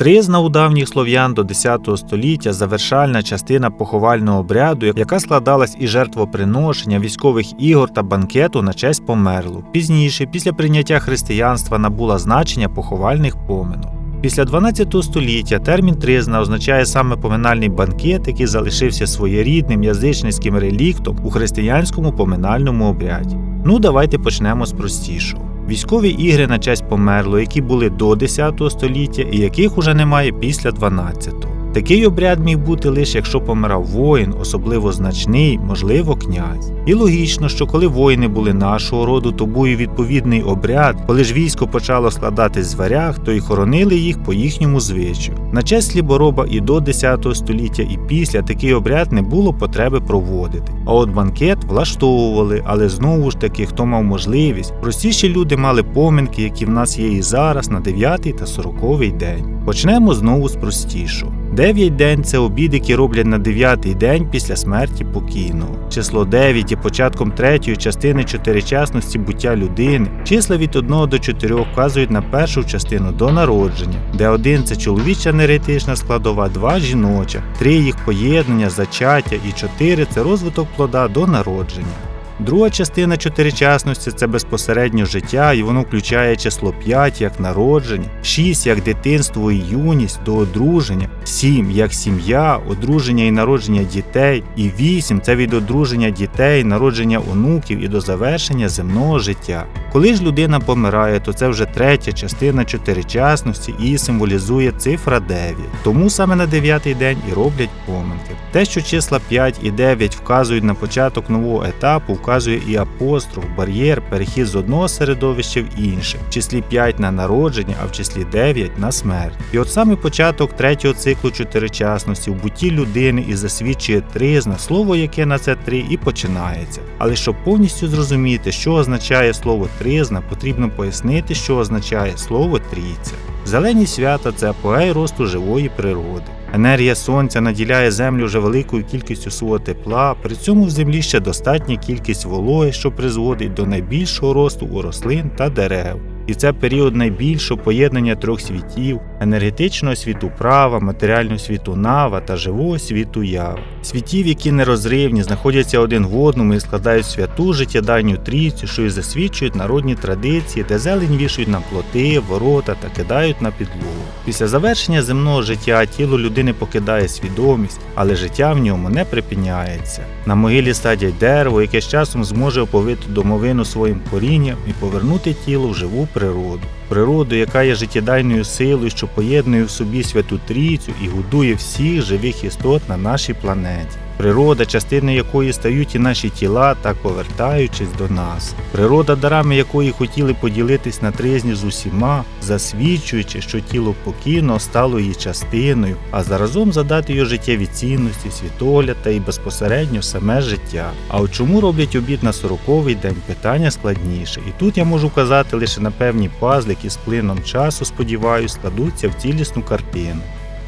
Тризна у давніх слов'ян до 10 століття завершальна частина поховального обряду, яка складалась із жертвоприношення, військових ігор та банкету на честь померлу. Пізніше, після прийняття християнства, набула значення поховальних поминок. Після 12 століття термін тризна означає саме поминальний банкет, який залишився своєрідним язичницьким реліктом у християнському поминальному обряді. Ну, давайте почнемо з простішого. Військові ігри на честь померло, які були до 10 століття і яких уже немає після 12-го. Такий обряд міг бути лише якщо помирав воїн, особливо значний, можливо, князь. І логічно, що коли воїни були нашого роду, то був і відповідний обряд, коли ж військо почало складатись з варяг, то й хоронили їх по їхньому звичаю. На честь слібороба і до 10 століття, і після такий обряд не було потреби проводити. А от банкет влаштовували, але знову ж таки, хто мав можливість, простіші люди мали поминки, які в нас є і зараз на 9 та 40 день. Почнемо знову з простішого. Дев'ять день це обід, які роблять на дев'ятий день після смерті покійного. Число 9 є початком третьої частини чотиричасності буття людини. Числа від 1 до 4 вказують на першу частину до народження, де один це чоловіча енергетична складова, два жіноча, три їх поєднання, зачаття і чотири це розвиток плода до народження. Друга частина чотиричасності це безпосередньо життя, і воно включає число 5 як народження, 6 як дитинство і юність до одруження, 7 як сім'я, одруження і народження дітей, і 8 це від одруження дітей, народження онуків і до завершення земного життя. Коли ж людина помирає, то це вже третя частина чотиричасності і символізує цифра 9. Тому саме на дев'ятий день і роблять поминки. Те, що числа 5 і 9 вказують на початок нового етапу, вказує і апостроф, бар'єр, перехід з одного середовища в інше, в числі 5 на народження, а в числі 9 на смерть. І от саме початок третього циклу чотиричасності в буті людини і засвідчує тризна, слово яке на це три і починається. Але щоб повністю зрозуміти, що означає слово тризна, потрібно пояснити, що означає слово трійця. Зелені свята це апогей росту живої природи. Енергія сонця наділяє землю вже великою кількістю свого тепла, при цьому в землі ще достатня кількість вологи, що призводить до найбільшого росту у рослин та дерев. І це період найбільшого поєднання трьох світів енергетичного світу права, матеріального світу нава та живого світу ява. Світів, які нерозривні, знаходяться один в одному і складають святу життєдайню трійцю, що і засвідчують народні традиції, де зелень вішують на плоти, ворота та кидають на підлогу. Після завершення земного життя тіло людини покидає свідомість, але життя в ньому не припиняється. На могилі садять дерево, яке з часом зможе оповити домовину своїм корінням і повернути тіло в живу природу. Природу, яка є життєдайною силою, що поєднує в собі святу трійцю і годує всіх живих істот на нашій планеті. Природа, частини якої стають і наші тіла, так повертаючись до нас. Природа, дарами якої хотіли поділитись на тризні з усіма, засвідчуючи, що тіло покійно стало її частиною, а заразом задати її життєві цінності, світогляд та і безпосередньо саме життя. А от чому роблять обід на сороковий день? Питання складніше. І тут я можу вказати лише на певні пазли, які з плином часу, сподіваюсь, складуться в цілісну картину.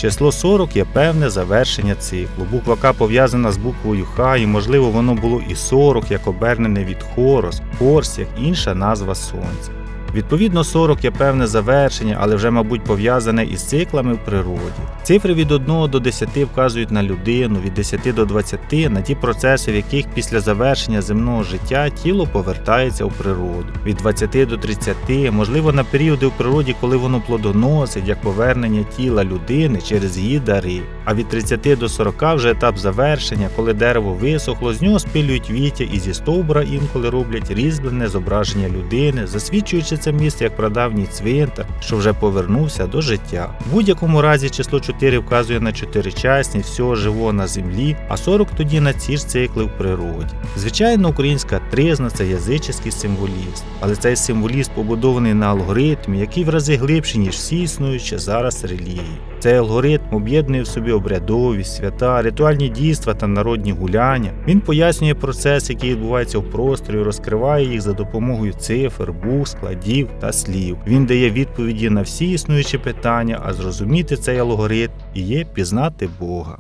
Число 40 є певне завершення циклу. Буква К пов'язана з буквою Х, і можливо воно було і 40, як обернене від Хорос, Хорс, як інша назва Сонця. Відповідно, 40 є певне завершення, але вже, мабуть, пов'язане із циклами в природі. Цифри від 1 до 10 вказують на людину, від 10 до 20 на ті процеси, в яких після завершення земного життя тіло повертається у природу. Від 20 до 30, можливо, на періоди у природі, коли воно плодоносить, як повернення тіла людини через її дари. А від 30 до 40 вже етап завершення, коли дерево висохло, з нього спилюють віття і зі стовбура інколи роблять різьблене зображення людини, засвідчуючи це місце як прадавній цвинтар, що вже повернувся до життя. В будь-якому разі число 4 вказує на чотиричасні всього живого на землі, а 40 тоді на ці ж цикли в природі. Звичайно, українська тризна це язичний символіст, але цей символіст побудований на алгоритмі, який в рази глибший, ніж всі існуючі зараз релігії. Цей алгоритм об'єднує в собі обрядовість, свята, ритуальні дійства та народні гуляння. Він пояснює процес, який відбувається в просторі, розкриває їх за допомогою цифр, букв, складів та слів. Він дає відповіді на всі існуючі питання, а зрозуміти цей алгоритм і є пізнати Бога.